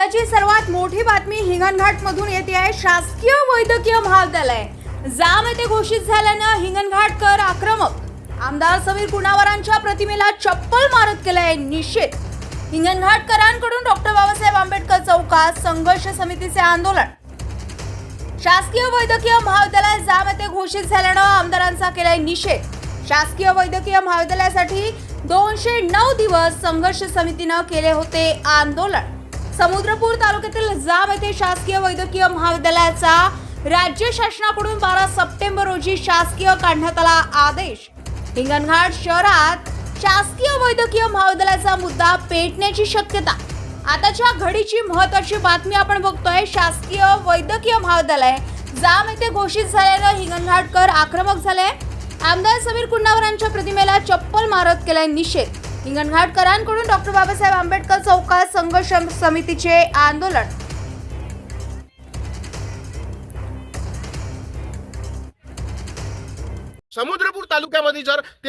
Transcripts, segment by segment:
आताची सर्वात मोठी बातमी हिंगणघाट मधून येते आहे. शासकीय वैद्यकीय महाविद्यालय. जाम येथे घोषित झाल्यानं हिंगणघाटकर आक्रमक. आमदार समीर कुणावरांच्या प्रतिमेला चप्पल मारत केलाय निषेध. हिंगणघाटकरांकडून डॉक्टर बाबासाहेब आंबेडकर चौकात संघर्ष समितीचे आंदोलन. शासकीय वैद्यकीय महाविद्यालय जाम येथे घोषित झाल्यानं आमदारांचा केलाय निषेध. शासकीय वैद्यकीय महाविद्यालयासाठी दोनशे नऊ दिवस संघर्ष समितीनं केले होते आंदोलन. समुद्रपूर तालुक्यातील जाम येथे शासकीय वैद्यकीय महाविद्यालयाचा राज्य शासनाकडून बारा सप्टेंबर रोजी शासकीय काढण्यात आला आदेश. हिंगणघाट शहरात शासकीय वैद्यकीय महाविद्यालयाचा मुद्दा पेटण्याची शक्यता. आताच्या घडीची महत्वाची बातमी आपण बघतोय शासकीय वैद्यकीय महाविद्यालय जाम येथे घोषित झाल्यानं हिंगणघाटकर आक्रमक झाले आमदार समीर कुंडावरांच्या प्रतिमेला चप्पल मारत केलाय निषेध. हिंगणघाटकरांकडून डॉक्टर बाबासाहेब आंबेडकर चौकात संघर्ष समितीचे आंदोलन. समुद्रपूर तालुक्यामध्ये जर ते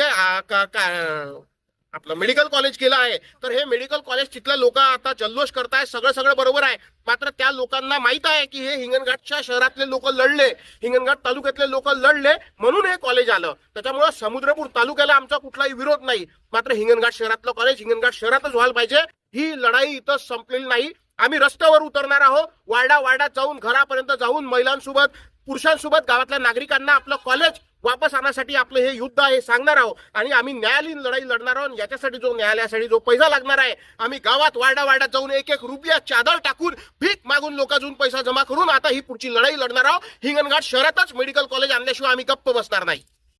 का- आपलं मेडिकल कॉलेज केलं आहे. तर हे मेडिकल कॉलेज तिथले लोक आता जल्लोष करताय सगळं सगळं बरोबर आहे. मात्र त्या लोकांना माहीत आहे की हे हिंगणघाटच्या शहरातले लोक लढले हिंगणघाट तालुक्यातले लोक लढले म्हणून हे कॉलेज आलं. त्याच्यामुळे समुद्रपूर तालुक्याला आमचा कुठलाही विरोध नाही. मात्र हिंगणघाट शहरातलं कॉलेज हिंगणघाट शहरातच व्हायला पाहिजे. ही लढाई इथं संपलेली नाही. आम्ही रस्त्यावर उतरणार आहोत. वार्डा वार्डात जाऊन घरापर्यंत जाऊन महिलांसोबत पुरुषांसोबत गावातल्या नागरिकांना आपलं कॉलेज वापस आणण्यासाठी आपलं हे युद्ध आहे सांगणार आहोत. आणि आम्ही न्यायालयीन लढाई लढणार आहोत याच्यासाठी जो न्यायालयासाठी जो पैसा लागणार आहे आम्ही गावात वार्डा वार्डात जाऊन एक एक रुपया चादर टाकून भीक मागून लोकांजून पैसा जमा करून आता ही पुढची लढाई लढणार आहोत. हिंगणघाट शहरातच मेडिकल कॉलेज आणल्याशिवाय आम्ही गप्प बसणार नाही.